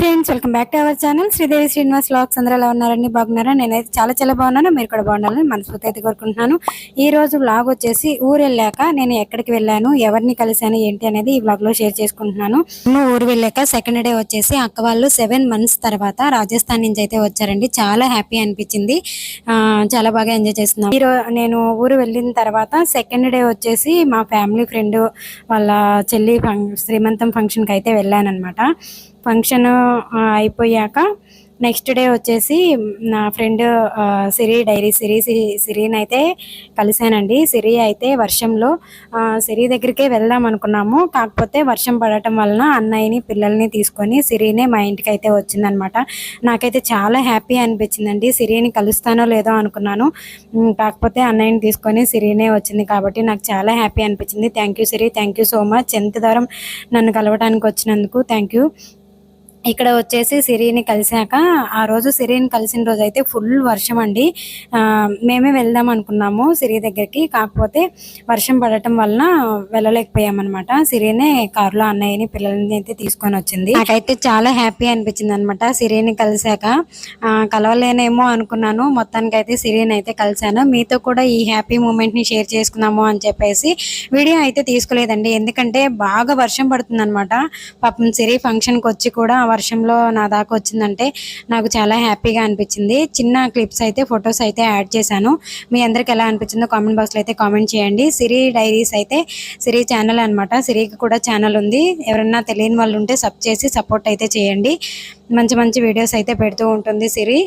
Friends welcome back to our channel Sridevi Srinivas lakhs అందరూ ఎలా ఉన్నారండి? బాగున్నారా? నేనైతే చాలా చాలా బాగున్నాను. మీరు కూడా బాగుండాలని మనస్ఫూర్తి అయితే కోరుకుంటున్నాను. ఈ రోజు బ్లాగ్ వచ్చేసి ఊరు వెళ్ళాక నేను ఎక్కడికి వెళ్ళాను ఎవరిని కలిశాను ఏంటి అనేది ఈ బ్లాగ్లో షేర్ చేసుకుంటున్నాను. మేము ఊరు వెళ్ళాక సెకండ్ డే వచ్చేసి అక్క వాళ్ళు సెవెన్ మంత్స్ తర్వాత రాజస్థాన్ నుంచి అయితే వచ్చారండి. చాలా హ్యాపీ అనిపించింది. చాలా బాగా ఎంజాయ్ చేస్తున్నాను ఈ నేను ఊరు వెళ్ళిన తర్వాత సెకండ్ డే వచ్చేసి మా ఫ్యామిలీ ఫ్రెండ్ వాళ్ళ చెల్లి ఫంక్ శ్రీమంతం ఫంక్షన్కి అయితే వెళ్ళాను అనమాట ఫంక్షన్ అయిపోయాక నెక్స్ట్ డే వచ్చేసి నా ఫ్రెండ్ సిరి డైరీ సిరి సిరిని అయితే కలిశానండి. సిరి అయితే వర్షంలో సిరి దగ్గరికే వెళ్దాం అనుకున్నాము. కాకపోతే వర్షం పడటం వలన అన్నయ్యని పిల్లల్ని తీసుకొని సిరినే మా ఇంటికి అయితే వచ్చిందనమాట. నాకైతే చాలా హ్యాపీ అనిపించిందండి. సిరిని కలుస్తానో లేదో అనుకున్నాను. కాకపోతే అన్నయ్యని తీసుకొని సిరినే వచ్చింది కాబట్టి నాకు చాలా హ్యాపీ అనిపించింది. Thank you Siri thank you so much. ఎంత దూరం నన్ను కలవడానికి వచ్చినందుకు థ్యాంక్ యూ. ఇక్కడ వచ్చేసి సిరిని కలిసాక ఆ రోజు సిరిని కలిసిన రోజు అయితే ఫుల్ వర్షం అండి. మేమే వెళ్దాం అనుకున్నాము సిరి దగ్గరికి. కాకపోతే వర్షం పడటం వలన వెళ్ళలేకపోయామన్నమాట. సిరినే కారులో అన్నయ్యని పిల్లల్ని అయితే తీసుకొని వచ్చింది. నాకైతే చాలా హ్యాపీ అనిపించింది అనమాట సిరిని కలిసాక. కలవలేనేమో అనుకున్నాను. మొత్తానికి అయితే సిరిని అయితే కలిశాను మీతో కూడా ఈ హ్యాపీ మూమెంట్ని షేర్ చేసుకుందాము అని చెప్పేసి వీడియో అయితే తీసుకోలేదండి. ఎందుకంటే బాగా వర్షం పడుతుంది అనమాట పాపం సిరి ఫంక్షన్కి వచ్చి కూడా వర్షంలో నా దాకా వచ్చిందంటే నాకు చాలా హ్యాపీగా అనిపించింది. చిన్న క్లిప్స్ అయితే ఫొటోస్ అయితే యాడ్ చేశాను. మీ అందరికి ఎలా అనిపించిందో కామెంట్ బాక్స్లో అయితే కామెంట్ చేయండి. సిరి డైరీస్ అయితే సిరి ఛానల్ అనమాట సిరికి కూడా ఛానల్ ఉంది. ఎవరన్నా తెలియని వాళ్ళు ఉంటే సబ్ చేసి సపోర్ట్ అయితే చేయండి. మంచి మంచి వీడియోస్ అయితే పెడుతూ ఉంటుంది సిరి.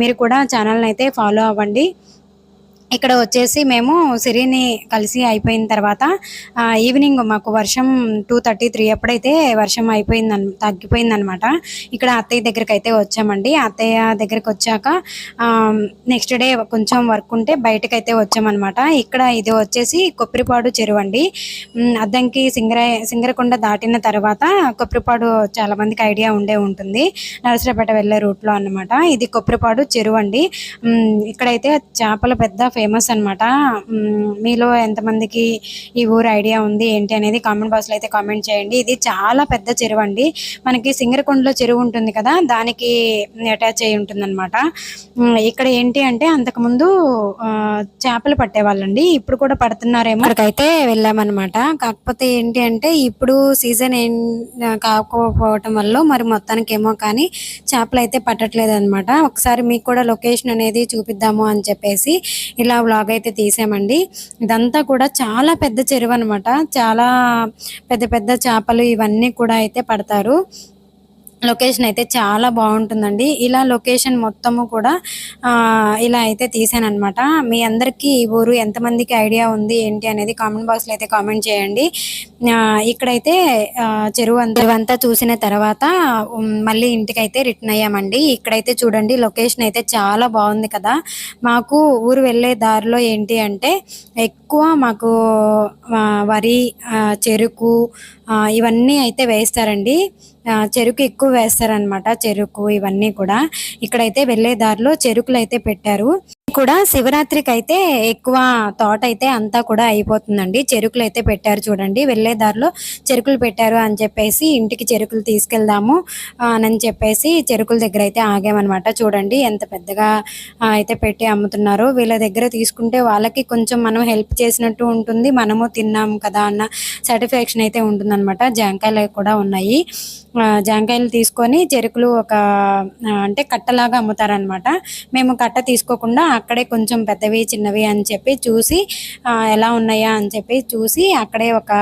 మీరు కూడా ఛానల్ని అయితే ఫాలో అవ్వండి. ఇక్కడ వచ్చేసి మేము సిరిని కలిసి అయిపోయిన తర్వాత ఈవినింగ్ మాకు వర్షం టూ థర్టీ త్రీ అప్పుడైతే వర్షం అయిపోయింది తగ్గిపోయింది అనమాట ఇక్కడ అత్తయ్య దగ్గరికి అయితే వచ్చామండి. అత్తయ్య దగ్గరికి వచ్చాక నెక్స్ట్ డే కొంచెం వర్క్ ఉంటే బయటకు అయితే వచ్చామన్నమాట ఇక్కడ ఇది వచ్చేసి కొప్పరిపాడు చెరువు అండి. అద్దంకి సింగర సింగరకొండ దాటిన తర్వాత కొప్పరిపాడు చాలా మందికి ఐడియా ఉండే ఉంటుంది. నరసరాపేట వెళ్ళే రూట్లో అన్నమాట. ఇది కొప్పరిపాడు చెరువు అండి. ఇక్కడైతే చేపల పెద్ద ఫేమస్ అనమాట మీలో ఎంతమందికి ఈ ఊరు ఐడియా ఉంది ఏంటి అనేది కామెంట్ బాక్స్లో అయితే కామెంట్ చేయండి. ఇది చాలా పెద్ద చెరువు అండి. మనకి సింగరకొండలో చెరువు ఉంటుంది కదా దానికి అటాచ్ అయి ఉంటుందన్నమాట. ఇక్కడ ఏంటి అంటే అంతకుముందు చేపలు పట్టేవాళ్ళండి. ఇప్పుడు కూడా పడుతున్నారేమో. అక్కడికైతే వెళ్ళామన్నమాట. కాకపోతే ఏంటి అంటే ఇప్పుడు సీజన్ ఏం కాకపోవటం వల్ల మరి మొత్తానికి ఏమో కానీ చేపలు అయితే పట్టట్లేదు అనమాట ఒకసారి మీకు కూడా లొకేషన్ అనేది చూపిద్దాము అని చెప్పేసి ఇలా వ్లాగ్ అయితే తీసామండి. ఇదంతా కూడా చాలా పెద్ద చెరువు అనమాట చాలా పెద్ద పెద్ద చేపలు ఇవన్నీ కూడా అయితే పడతారు. లొకేషన్ అయితే చాలా బాగుంటుందండి. ఇలా లొకేషన్ మొత్తము కూడా ఇలా అయితే తీసాను అనమాట మీ అందరికీ ఈ ఊరు ఎంతమందికి ఐడియా ఉంది ఏంటి అనేది కామెంట్ బాక్స్లో అయితే కామెంట్ చేయండి. ఇక్కడైతే చెరువు అంతా చూసిన తర్వాత మళ్ళీ ఇంటికి అయితే రిటర్న్ అయ్యామండి. ఇక్కడైతే చూడండి లొకేషన్ అయితే చాలా బాగుంది కదా. మాకు ఊరు వెళ్ళే దారిలో ఏంటి అంటే ఎక్కువ మాకు వరి చెరుకు ఇవన్నీ అయితే వేస్తారండి. చెరుకు ఎక్కువ వేస్తారనమాట చెరుకు ఇవన్నీ కూడా. ఇక్కడైతే వెళ్ళే దారిలో చెరుకులు అయితే పెట్టారు. కూడా శివరాత్రికి అయితే ఎక్కువ తోట అయితే అంతా కూడా అయిపోతుందండి. చెరుకులు అయితే పెట్టారు చూడండి. వెళ్ళే దారిలో చెరుకులు పెట్టారు అని చెప్పేసి ఇంటికి చెరుకులు తీసుకెళ్దాము అని చెప్పేసి చెరుకుల దగ్గర అయితే ఆగామన్నమాట. చూడండి ఎంత పెద్దగా అయితే పెట్టి అమ్ముతున్నారు. వీళ్ళ దగ్గర తీసుకుంటే వాళ్ళకి కొంచెం మనం హెల్ప్ చేసినట్టు ఉంటుంది. మనము తిన్నాం కదా అన్న సాటిస్ఫాక్షన్ అయితే ఉంటుందన్నమాట. జాంకాయలు కూడా ఉన్నాయి. జాంకాయలు తీసుకొని చెరుకులు ఒక అంటే కట్టలాగా అమ్ముతారనమాట మేము కట్ట తీసుకోకుండా అక్కడే కొంచెం పెద్దవి చిన్నవి అని చెప్పి చూసి ఎలా ఉన్నాయా అని చెప్పి చూసి అక్కడే ఒక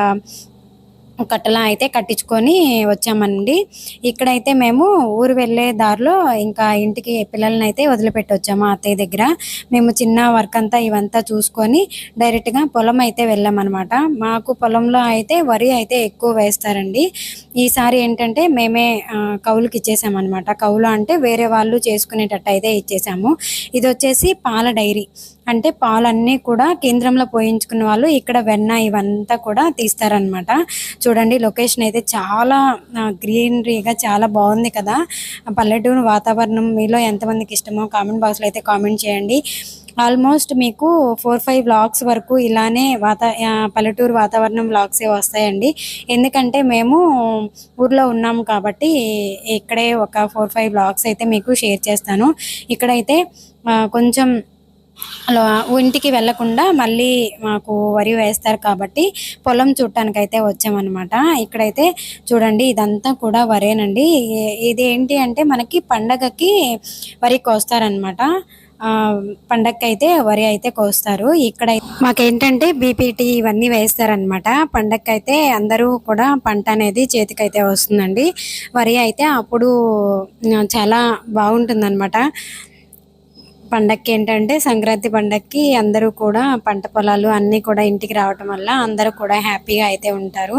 కట్టలా అయితే కట్టించుకొని వచ్చామండి. ఇక్కడైతే మేము ఊరు వెళ్ళే దారిలో ఇంకా ఇంటికి పిల్లల్ని అయితే వదిలిపెట్టి వచ్చాము అత్తయ్య దగ్గర. మేము చిన్న వర్క్ అంతా ఇవంతా చూసుకొని డైరెక్ట్గా పొలం అయితే వెళ్ళామన్నమాట. మాకు పొలంలో అయితే వరి అయితే ఎక్కువ వేస్తారండి. ఈసారి ఏంటంటే మేమే ఆ, కౌలుకి ఇచ్చేసామన్నమాట. కౌలు అంటే వేరే వాళ్ళు చేసుకునేటట్టు అయితే ఇచ్చేసాము. ఇది వచ్చేసి పాల డైరీ. అంటే పాలన్నీ కూడా కేంద్రంలో పోయించుకున్న వాళ్ళు ఇక్కడ వెన్న ఇవంతా కూడా తీస్తారనమాట చూడండి లొకేషన్ అయితే చాలా గ్రీనరీగా చాలా బాగుంది కదా. పల్లెటూరు వాతావరణం మీలో ఎంతమందికి ఇష్టమో కామెంట్ బాక్స్లో అయితే కామెంట్ చేయండి. ఆల్మోస్ట్ మీకు ఫోర్ ఫైవ్ బ్లాగ్స్ వరకు ఇలానే వాత పల్లెటూరు వాతావరణం బ్లాగ్సే వస్తాయండి. ఎందుకంటే మేము ఊర్లో ఉన్నాము కాబట్టి ఇక్కడే ఒక ఫోర్ ఫైవ్ బ్లాగ్స్ అయితే మీకు షేర్ చేస్తాను. ఇక్కడైతే కొంచెం ఇంటికి వెళ్ళకుండా మళ్ళీ మాకు వరి వేస్తారు కాబట్టి పొలం చూడటానికి అయితే వచ్చామన్నమాట. ఇక్కడైతే చూడండి ఇదంతా కూడా వరేనండి. ఇది ఏంటి అంటే మనకి పండగకి వరి కోస్తారనమాట పండక్కి అయితే వరి అయితే కోస్తారు. ఇక్కడ మాకేంటంటే బీపీటీ ఇవన్నీ వేస్తారనమాట పండగకి అయితే అందరూ కూడా పంట అనేది చేతికైతే వస్తుందండి. వరి అయితే అప్పుడు చాలా బాగుంటుందన్నమాట. పండక్కి ఏంటంటే సంక్రాంతి పండక్కి అందరూ కూడా పంట పొలాలు అన్నీ కూడా ఇంటికి రావటం వల్ల అందరూ కూడా హ్యాపీగా అయితే ఉంటారు.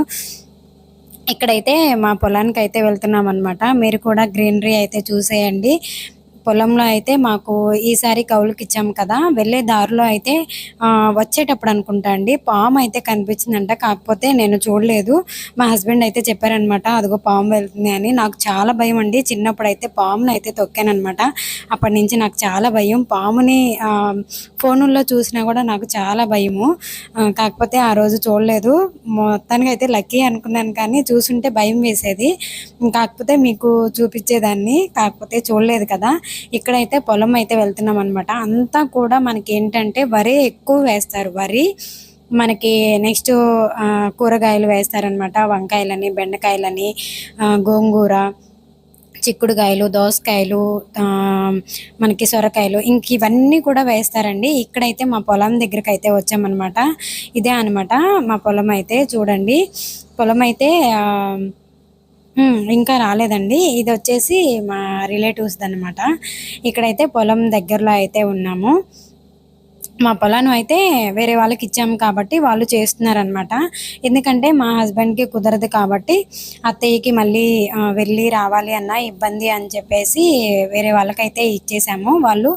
ఇక్కడైతే మా పొలానికి అయితే వెళ్తున్నాం అనమాట మీరు కూడా గ్రీనరీ అయితే చూసేయండి. పొలంలో అయితే మాకు ఈసారి కౌలుకి ఇచ్చాము కదా వెళ్ళే దారిలో అయితే వచ్చేటప్పుడు అనుకుంటా అండి. పాము అయితే కనిపించిందంట కాకపోతే నేను చూడలేదు. మా హస్బెండ్ అయితే చెప్పారనమాట అదిగో పాము వెళ్తుంది అని. నాకు చాలా భయం అండి. చిన్నప్పుడు అయితే పామును అయితే తొక్కానమాట అప్పటి నుంచి నాకు చాలా భయం. పాముని ఫోనుల్లో చూసినా కూడా నాకు చాలా భయము. కాకపోతే ఆ రోజు చూడలేదు. మొత్తానికి అయితే లక్కీ అనుకున్నాను కానీ చూసుంటే భయం వేసేది. కాకపోతే మీకు చూపించేదాన్ని కాకపోతే చూడలేదు కదా. ఇక్కడైతే పొలం అయితే వెళ్తున్నాం అనమాట అంతా కూడా మనకి ఏంటంటే వరి ఎక్కువ వేస్తారు. వరి మనకి నెక్స్ట్ కూరగాయలు వేస్తారనమాట వంకాయలని బెండకాయలని గోంగూర చిక్కుడుకాయలు దోసకాయలు మనకి సొరకాయలు ఇంక ఇవన్నీ కూడా వేస్తారండి. ఇక్కడైతే మా పొలం దగ్గరికి అయితే వచ్చామన్నమాట. ఇదే అనమాట మా పొలం అయితే. చూడండి పొలం అయితే ఇంకా రాలేదండి. ఇది వచ్చేసి మా రిలేటివ్స్ అనమాట ఇక్కడైతే పొలం దగ్గరలో అయితే ఉన్నాము. మా పొలాన్ని అయితే వేరే వాళ్ళకి ఇచ్చాము కాబట్టి వాళ్ళు చేస్తున్నారనమాట ఎందుకంటే మా హస్బెండ్కి కుదరదు కాబట్టి అత్తయ్యకి మళ్ళీ వెళ్ళి రావాలి అన్న ఇబ్బంది అని చెప్పేసి వేరే వాళ్ళకైతే ఇచ్చేసాము. వాళ్ళు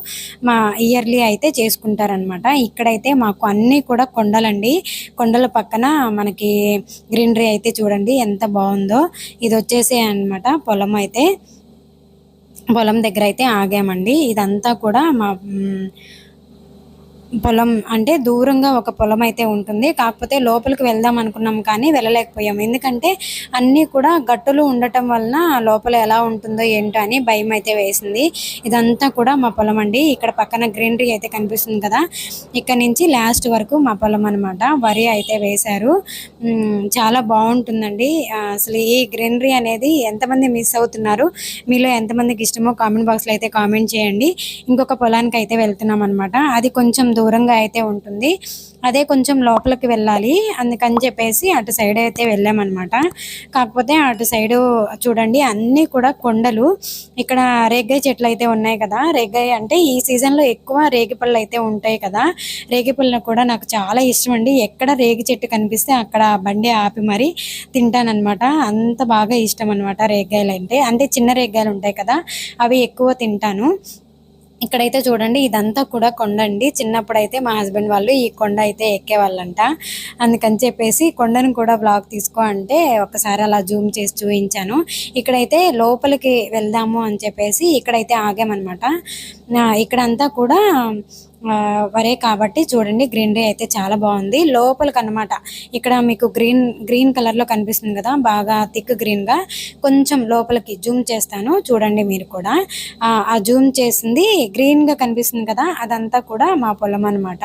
మా ఇయర్లీ అయితే చేసుకుంటారనమాట ఇక్కడైతే మాకు అన్నీ కూడా కొండలండి. కొండల పక్కన మనకి గ్రీనరీ అయితే చూడండి ఎంత బాగుందో. ఇది వచ్చేసి అనమాట పొలం అయితే. పొలం దగ్గర అయితే ఆగామండి. ఇదంతా కూడా మా పొలం అంటే దూరంగా ఒక పొలం అయితే ఉంటుంది. కాకపోతే లోపలికి వెళ్దాం అనుకున్నాం కానీ వెళ్ళలేకపోయాం. ఎందుకంటే అన్నీ కూడా గట్టులు ఉండటం వలన లోపల ఎలా ఉంటుందో ఏంటో అని భయం అయితే వేసింది. ఇదంతా కూడా మా పొలం అండి. ఇక్కడ పక్కన గ్రీనరీ అయితే కనిపిస్తుంది కదా. ఇక్కడ నుంచి లాస్ట్ వరకు మా పొలం అనమాట వరి అయితే వేశారు. చాలా బాగుంటుందండి. అసలు ఈ గ్రీనరీ అనేది ఎంతమంది మిస్ అవుతున్నారు? మీలో ఎంతమందికి ఇష్టమో కామెంట్ బాక్స్లో అయితే కామెంట్ చేయండి. ఇంకొక పొలానికి అయితే వెళ్తున్నాం అనమాట అది కొంచెం దూరంగా అయితే ఉంటుంది. అదే కొంచెం లోపలికి వెళ్ళాలి. అందుకని చెప్పేసి అటు సైడ్ అయితే వెళ్ళామన్నమాట. కాకపోతే అటు సైడు చూడండి అన్నీ కూడా కొండలు. ఇక్కడ రేగ్గాయ చెట్లు అయితే ఉన్నాయి కదా. రేగ్గాయ అంటే ఈ సీజన్లో ఎక్కువ రేగి పళ్ళు అయితే ఉంటాయి కదా. రేగిపళ్ళు కూడా నాకు చాలా ఇష్టం అండి. ఎక్కడ రేగి చెట్టు కనిపిస్తే అక్కడ బండి ఆపి మరీ తింటానమాట అంత బాగా ఇష్టం అనమాట రేగ్గాయలు అంటే అంటే చిన్న రేగాయలు ఉంటాయి కదా అవి ఎక్కువ తింటాను. ఇక్కడైతే చూడండి ఇదంతా కూడా కొండ అండి చిన్నప్పుడు అయితే మా హస్బెండ్ వాళ్ళు ఈ కొండ అయితే ఎక్కేవాళ్ళంట. అందుకని చెప్పేసి కొండను కూడా బ్లాగ్ తీసుకో అంటే ఒకసారి అలా జూమ్ చేసి చూపించాను ఇక్కడైతే లోపలికి వెళ్దాము అని చెప్పేసి ఇక్కడైతే ఆగామన్నమాట. ఇక్కడంతా కూడా వరే కాబట్టి చూడండి గ్రీనరీ అయితే చాలా బాగుంది. లోపలికి అనమాట ఇక్కడ మీకు గ్రీన్ గ్రీన్ కలర్లో కనిపిస్తుంది కదా బాగా థిక్ గ్రీన్గా కొంచెం లోపలికి జూమ్ చేస్తాను చూడండి మీరు కూడా. ఆ జూమ్ చేసింది గ్రీన్గా కనిపిస్తుంది కదా అదంతా కూడా మా పొలం అనమాట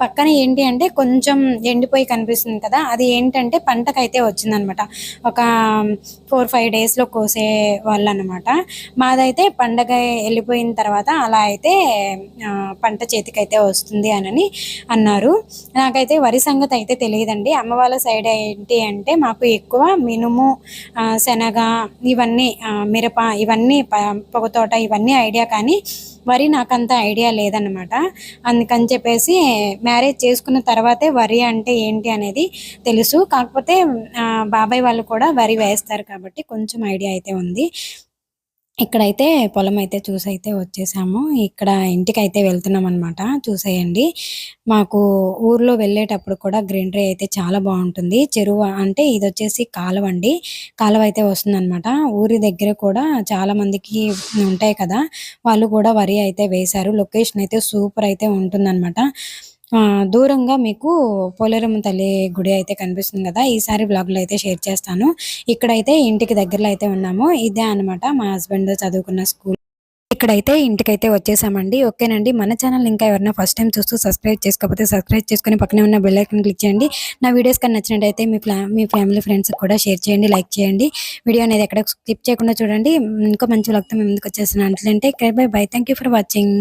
పక్కన ఏంటి అంటే కొంచెం ఎండిపోయి కనిపిస్తుంది కదా అది ఏంటంటే పంటకైతే వచ్చిందనమాట ఒక ఫోర్ ఫైవ్ డేస్లో కోసే వాళ్ళు అనమాట మాదైతే పండగ వెళ్ళిపోయిన తర్వాత అలా అయితే పంట చేతి అయితే వస్తుంది అని అన్నారు. నాకైతే వరి సంగతి అయితే తెలియదండి. అమ్మ వాళ్ళ సైడ్ ఏంటి అంటే మాకు ఎక్కువ మినుము శనగ ఇవన్నీ మిరప ఇవన్నీ పొగతోట ఇవన్నీ ఐడియా కానీ వరి నాకంత ఐడియా లేదనమాట అందుకని చెప్పేసి మ్యారేజ్ చేసుకున్న తర్వాతే వరి అంటే ఏంటి అనేది తెలుసు. కాకపోతే బాబాయ్ వాళ్ళు కూడా వరి వేస్తారు కాబట్టి కొంచెం ఐడియా అయితే ఉంది. ఇక్కడైతే పొలం అయితే చూసి అయితే వచ్చేసాము. ఇక్కడ ఇంటికి అయితే వెళ్తున్నాం అనమాట చూసేయండి. మాకు ఊర్లో వెళ్ళేటప్పుడు కూడా గ్రీనరీ అయితే చాలా బాగుంటుంది. చెరువు అంటే ఇది వచ్చేసి కాలువ అండి. కాలువ అయితే వస్తుందన్నమాట. ఊరి దగ్గర కూడా చాలా మందికి ఉంటాయి కదా. వాళ్ళు కూడా వరి అయితే వేశారు. లొకేషన్ అయితే సూపర్ అయితే ఉంటుందన్నమాట. దూరంగా మీకు పోలేరమ్మ తల్లి గుడి అయితే కనిపిస్తుంది కదా ఈసారి బ్లాగ్లో అయితే షేర్ చేస్తాను. ఇక్కడైతే ఇంటికి దగ్గరలో అయితే ఉన్నాము. ఇదే అన్నమాట మా హస్బెండ్ చదువుకున్న స్కూల్ ఇక్కడైతే ఇంటికైతే వచ్చేసామండి. ఓకేనండి. మన ఛానల్ ఇంకా ఎవరైనా ఫస్ట్ టైం చూస్తూ సబ్స్క్రైబ్ చేసుకోకపోతే సబ్స్క్రైబ్ చేసుకుని పక్కనే ఉన్న బెల్ క్లిక్ చేయండి. నా వీడియోస్ కానీ నచ్చినట్టయితే మీ మీ ఫ్యామిలీ ఫ్రెండ్స్ కూడా షేర్ చేయండి లైక్ చేయండి. వీడియో అనేది ఎక్కడ స్కిప్ చేయకుండా చూడండి. ఇంకా మంచి వ్లాగ్తో మేము ముందుకు అంటే bye bye thank for watching